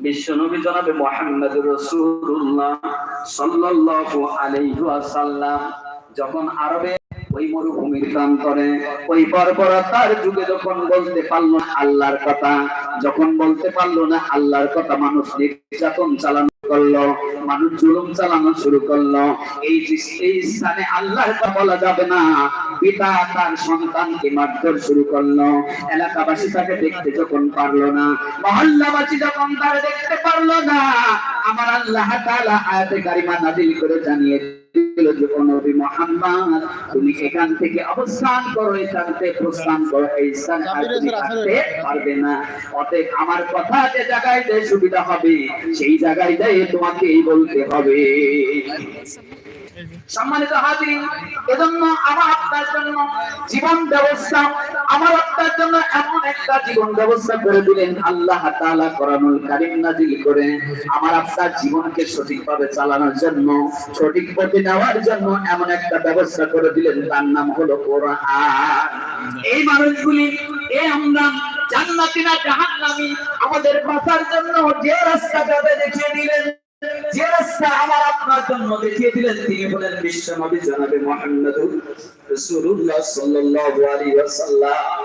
বিশ্বনবী জনাবে যখন আরবে ওই মরুভূমির প্রান্তরে, ওই বর্বরতার যুগে যখন বলতে পারল না আল্লাহর কথা, যখন বলতে পারল না আল্লাহর কথা মানুষ নির্যাতন চালানো করল, মানুষ জুলুম চালানো শুরু করল। এই স্থানে আল্লাহর বলা যাবে না, পিতা তার সন্তানকে মারধর শুরু করল। এলাকাবাসী তাকে দেখতে যখন পারল না, মহল্লাবাসী যখন তার দেখতে পারল না, আমার আল্লাহ তাআলা আয়াতে কারিমা নাযিল করে জানিয়ে মুহাম্মদ তুমি এখান থেকে অবস্থান করো এখান থেকে প্রস্থান করো এই স্থান পারবে না। অতএব আমার কথা যে জায়গায় যে সুবিধা হবে সেই জায়গায় যাই তোমাকে বলতে হবে। সম্মানিত হাজির, এজন্য আমার আপনার জন্য জীবন ব্যবস্থা, আমার আপনার জন্য এমন একটা জীবন ব্যবস্থা করে দিলেন আল্লাহ তাআলা কোরআনুল কারীম নাযিল করে। আমার আপনার জীবনকে সঠিকভাবে চালানোর জন্য, সঠিক পথে নেওয়ার জন্য এমন একটা ব্যবস্থা করে দিলেন, তার নাম হলো কোরআন। এই মানুষগুলি, এই আমরা জান্নাতি না জাহান্নামী, আমাদের বাঁচার জন্য যে রাস্তা যাবে দেখিয়ে দিলেন, যে রাস্তা আমার আপনার জন্য দেখিয়ে দিলেন, তিনি হলেন বিশ্ব নবী জনাবে মুহাম্মদুর রাসূলুল্লাহ সাল্লাল্লাহু আলাইহি ওয়াসাল্লাম।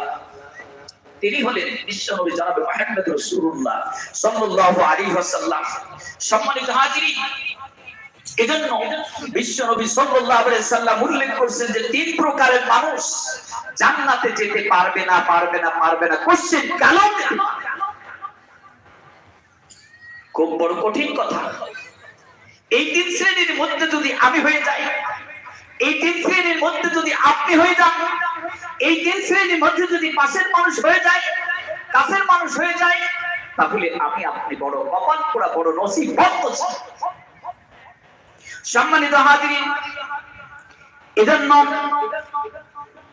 তিনি হলেন বিশ্ব নবী জনাবে মুহাম্মদ রাসূলুল্লাহ সাল্লাল্লাহু আলাইহি ওয়াসাল্লাম। সম্মানিত হাজিরিন এজন্য বিশ্ব নবী সাল্লাল্লাহু আলাইহি সাল্লাম উল্লেখ করেছেন যে, তিন প্রকারের মানুষ জান্নাতে যেতে পারবে না পারবে না পারবে না। কোশ্চেন কালো খুব বড় কঠিন কথা। এই তিন শ্রেণির মধ্যে যদি আমি হয়ে যাই, এই তিন শ্রেণির মধ্যে যদি আপনি হয়ে যান, এই তিন শ্রেণির মধ্যে যদি পাশের মানুষ হয়ে যায়, কাছের মানুষ হয়ে যায়, তাহলে আমি আপনি বড় কপাল পোড়া, বড় নসিব সম্মানিত হাজির এজন্য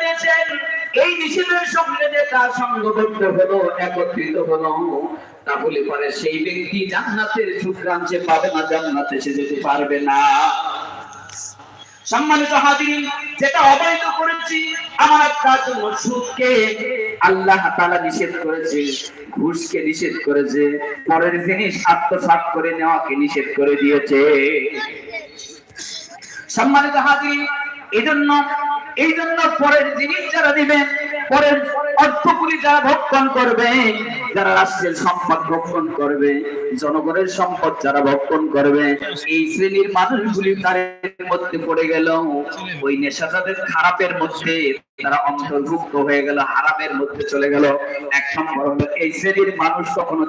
দিয়েছেন এই নিষেধের সঙ্গে যেটা সঙ্গবদ্ধ হলো, একত্রিত হলো, তাহলে পরে সেই ব্যক্তি জান্নাতের সুগ্রাম পাবে না, জান্নাতে সে যেতে পারবে না। সম্মানিত হাজিরিন, যেটা অবৈধ করেছি, আমার আপনার জন্য সুদকে আল্লাহ তাআলা নিষেধ করেছে, ঘুষকে নিষেধ করেছে, পরের জিনিস আত্মসাৎ করে নেওয়াকে নিষেধ করে দিয়েছে। সম্মানিত হাজির এই জন্য এই জন্য পরের জিনিস যারা দিবেন, পরের অর্থগুলি যারা ভক্ষণ করবে, যারা রাষ্ট্রের সম্পদ ভক্ষণ করবে, জনগণের সম্পদ যারা ভক্ষণ করবে, এই শ্রেণির মানুষগুলি তার মধ্যে পড়ে গেল। ওই নেশা তাদের খারাপের মধ্যে তারা অন্তর্ভুক্ত হয়ে গেল, হারামের মধ্যে চলে গেল। এক হলো, এই শ্রেণির মানুষ কখনো